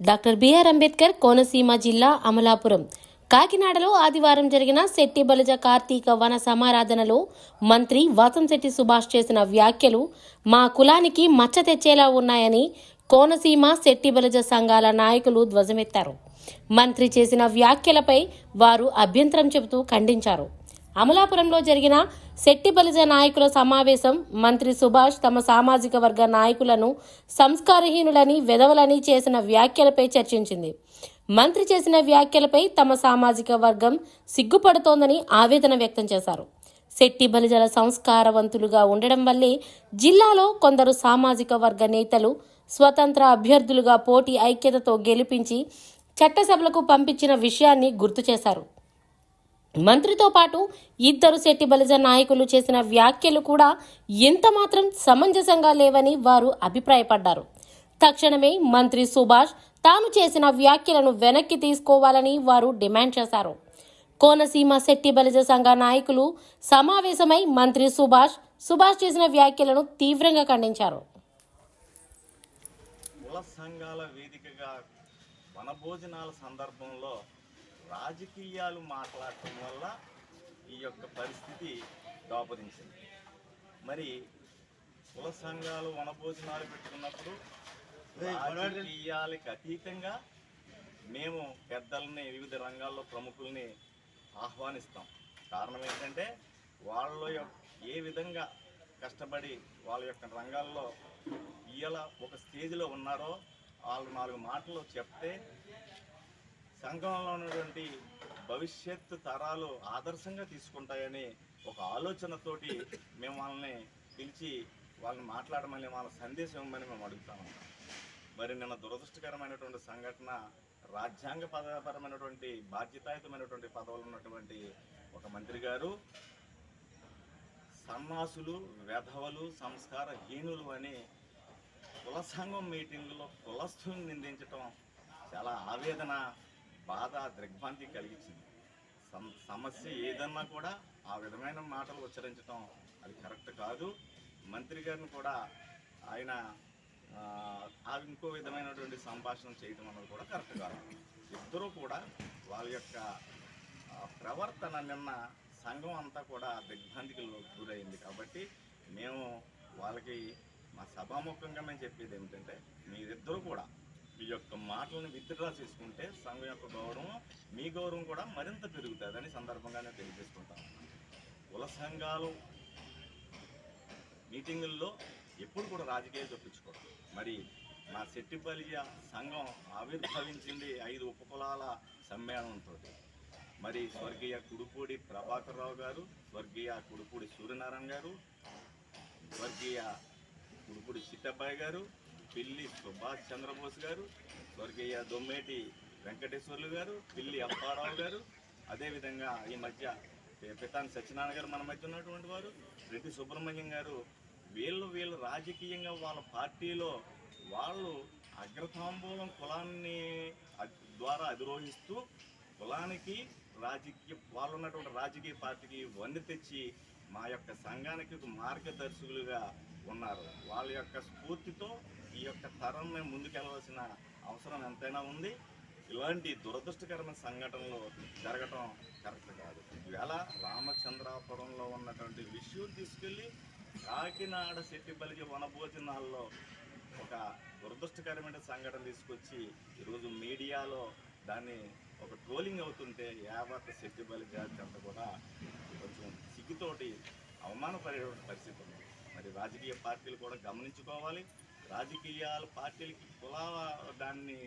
Doctor BR Ambedkar Konaseema జిల్లా అమలాపురం. కాకినాడలో ఆదివారం జరిగిన శెట్టి బలిజ కార్తీక వన సమారాధనలో మంత్రి వాసంశెట్టి సుభాష్ చేసిన వ్యాఖ్యలు మా కులానికి మచ్చ తెచ్చేలా ఉన్నాయని కోనసీమ శెట్టి బలిజ సంఘాల నాయకులు ధ్వజమెత్తారు. మంత్రి చేసిన వ్యాఖ్యలపై వారు అభ్యంతరం చెబుతూ ఖండించారు. అమలాపురంలో జరిగిన శెట్టి బలిజ నాయకుల సమావేశం మంత్రి సుభాష్ తమ సామాజిక వర్గ నాయకులను సంస్కారహీనులని వెధవలని చేసిన వ్యాఖ్యలపై చర్చించింది. మంత్రి చేసిన వ్యాఖ్యలపై తమ సామాజిక వర్గం సిగ్గుపడుతోందని ఆవేదన వ్యక్తం చేశారు. శెట్టి బలిజల సంస్కారవంతులుగా ఉండడం వల్లే జిల్లాలో కొందరు సామాజిక వర్గ నేతలు స్వతంత్ర అభ్యర్థులుగా పోటీ ఐక్యతతో గెలిపించి చట్టసభలకు పంపించిన విషయాన్ని గుర్తు చేశారు. మంత్రితో పాటు ఇద్దరు శెట్టి బలిజ నాయకులు చేసిన వ్యాఖ్యలు కూడా ఎంతమాత్రం సమంజసంగా లేవని వారు అభిప్రాయపడ్డారు. తక్షణమే మంత్రి సుభాష్ తాను చేసిన వ్యాఖ్యలను వెనక్కి తీసుకోవాలని వారు డిమాండ్ చేశారు. కోనసీమ శెట్టి బలిజ సంఘ నాయకులు సమావేశమై మంత్రి సుభాష్ సుభాష్ చేసిన వ్యాఖ్యలను తీవ్రంగా ఖండించారు. సంఘాల వేదికగా వనభోజనాల సందర్భంలో రాజకీయాలు మాట్లాడటం వల్ల ఈ యొక్క పరిస్థితి దాపరించింది. మరి కుల సంఘాలు వనభోజనాలు పెట్టుకున్నప్పుడు రాజకీయాలకు అతీతంగా మేము పెద్దల్ని వివిధ రంగాల్లో ప్రముఖుల్ని ఆహ్వానిస్తాం. కారణం ఏంటంటే వాళ్ళ యొక్క ఏ విధంగా కష్టపడి వాళ్ళ యొక్క రంగాల్లో ఇవాళ ఒక స్టేజ్లో ఉన్నారో వాళ్ళు నాలుగు మాటలు చెప్తే సంఘంలో ఉన్నటువంటి భవిష్యత్తు తరాలు ఆదర్శంగా తీసుకుంటాయని ఒక ఆలోచనతోటి మేము వాళ్ళని పిలిచి వాళ్ళని మాట్లాడమని వాళ్ళ సందేశం ఇవ్వమని మేము అడుగుతాము మరి నిన్న దురదృష్టకరమైనటువంటి సంఘటన రాజ్యాంగ పదపరమైనటువంటి బాధ్యతాయుతమైనటువంటి పదవులు ఉన్నటువంటి ఒక మంత్రి గారు సన్నాసులు వెధవలు సంస్కారహీనులు అని కుల సంఘం మీటింగ్లో కులస్థుని నిందించటం చాలా ఆవేదన బాధ దిగ్భ్రాంతి కలిగించింది. సమస్య ఏదన్నా కూడా ఆ విధమైన మాటలు ఉచ్చరించడం అది కరెక్ట్ కాదు. మంత్రి గారిని కూడా ఆయన ఇంకో విధమైనటువంటి సంభాషణ చేయటం అన్నది కూడా కరెక్ట్ కాదు. ఇద్దరూ కూడా వాళ్ళ యొక్క ప్రవర్తన నిన్న సంఘం అంతా కూడా దిగ్భ్రాంతికి గురైంది. కాబట్టి మేము వాళ్ళకి మా సభాముఖంగా మేము చెప్పేది ఏమిటంటే మీరిద్దరూ కూడా మీ యొక్క మాటలను విత్డ్రా చేసుకుంటే సంఘం యొక్క గౌరవం మీ గౌరవం కూడా మరింత పెరుగుతుందని సందర్భంగానే తెలియజేసుకుంటాం కుల సంఘాలు మీటింగుల్లో ఎప్పుడు కూడా రాజకీయాలు చొప్పించుకోవడం మరి మా శెట్టిపల్లి సంఘం ఆవిర్భవించింది ఐదు ఉపకులాల సమ్మేళనంతో మరి స్వర్గీయ కుడుపూడి ప్రభాకర్ రావు గారు స్వర్గీయ కుడుపూడి సూర్యనారాయణ గారు స్వర్గీయ కుడుపూడి చిట్టబ్బాయి గారు పిల్లి సుభాష్ చంద్రబోస్ గారు స్వర్గీయ దొమ్మేటి వెంకటేశ్వర్లు గారు పిల్లి అప్పారావు గారు అదేవిధంగా ఈ మధ్య పితాని సత్యనారాయణ గారు మన మధ్య ఉన్నటువంటి వారు రెడ్డి సుబ్రహ్మణ్యం గారు వీళ్ళు వీళ్ళు రాజకీయంగా వాళ్ళ పార్టీలో వాళ్ళు అగ్రతాంబూలం కులాన్ని ద్వారా అధిరోహిస్తూ కులానికి రాజకీయ వాళ్ళు ఉన్నటువంటి రాజకీయ పార్టీకి వన్నె తెచ్చి మా యొక్క సంఘానికి ఒక మార్గదర్శకులుగా ఉన్నారు. వాళ్ళ యొక్క స్ఫూర్తితో ఈ యొక్క తరం మేము ముందుకెళ్ళవలసిన అవసరం ఎంతైనా ఉంది. ఇలాంటి దురదృష్టకరమైన సంఘటనలు జరగటం కరెక్ట్ కాదు. ఈవేళ రామచంద్రాపురంలో ఉన్నటువంటి విషయం తీసుకెళ్ళి కాకినాడ శెట్టిబలిజ వనభోజనాల్లో ఒక దురదృష్టకరమైన సంఘటన తీసుకొచ్చి ఈరోజు మీడియాలో దాన్ని ఒక ట్రోలింగ్ అవుతుంటే యావత్ శెట్టిబలి జాతి అంతా కూడా కొంచెం సిగ్గుతోటి అవమానపడే పరిస్థితి ఉంది. మరి రాజకీయ పార్టీలు కూడా గమనించుకోవాలి. రాజకీయాల పార్టీలకి కుల దాన్ని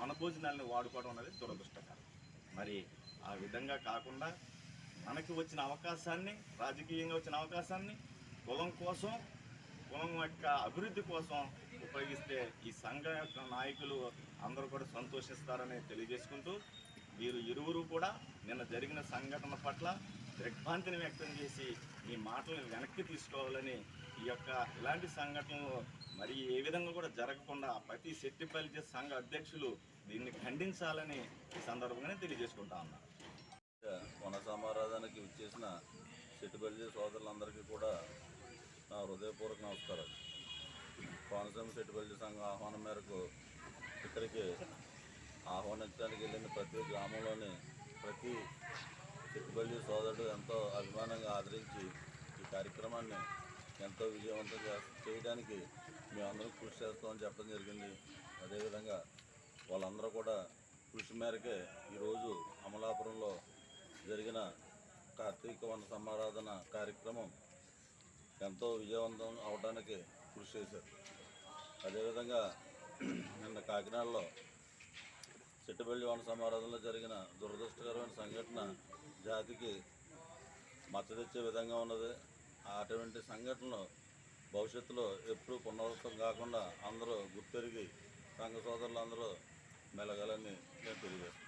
వనభోజనాలని వాడుకోవడం అనేది దురదృష్టకరం. మరి ఆ విధంగా కాకుండా మనకి వచ్చిన అవకాశాన్ని రాజకీయంగా వచ్చిన అవకాశాన్ని కులం కోసం కులం యొక్క అభివృద్ధి కోసం ఉపయోగిస్తే ఈ సంఘం యొక్క నాయకులు అందరూ కూడా సంతోషిస్తారని తెలియజేసుకుంటూ వీరు ఇరువురు కూడా నిన్న జరిగిన సంఘటన పట్ల దిగ్భాంతిని వ్యక్తం చేసి ఈ మాటలను వెనక్కి తీసుకోవాలని ఈ యొక్క ఇలాంటి సంఘటనలు మరి ఏ విధంగా కూడా జరగకుండా ప్రతి శెట్టిపల్లి సంఘ అధ్యక్షులు దీన్ని ఖండించాలని ఈ సందర్భంగానే తెలియజేసుకుంటా ఉన్నారు వన సమారాధానికి విచ్చేసిన శెట్టిపల్లి సోదరులందరికీ కూడా నా హృదయపూర్వక నమస్కారాలు. కోనసీమ శెట్టిపల్లి సంఘం ఆహ్వానం మేరకు ఇక్కడికి ఆహ్వానించడానికి వెళ్ళిన ప్రతి గ్రామంలోని ప్రతి చెట్టుబల్లి సోదరుడు ఎంతో అభిమానంగా ఆదరించి ఈ కార్యక్రమాన్ని ఎంతో విజయవంతం చేయడానికి మేమందరం కృషి చేస్తామని చెప్పడం జరిగింది. అదేవిధంగా వాళ్ళందరూ కూడా కృషి మేరకే ఈరోజు అమలాపురంలో జరిగిన కార్తీక వన సమారాధన కార్యక్రమం ఎంతో విజయవంతం అవడానికి కృషి చేశారు. అదేవిధంగా నిన్న కాకినాడలో చెట్టుబెల్లి వన సమారాధనలో జరిగిన దురదృష్టకరమైన సంఘటన జాతికి మచ్చ తెచ్చే విధంగా ఉన్నది. అటువంటి సంఘటనలు భవిష్యత్తులో ఎప్పుడూ పునరావృతం కాకుండా అందరూ గుర్తెరిగి సంఘ సోదరులు అందరూ మెలగాలని నేను తెలియజేస్తాను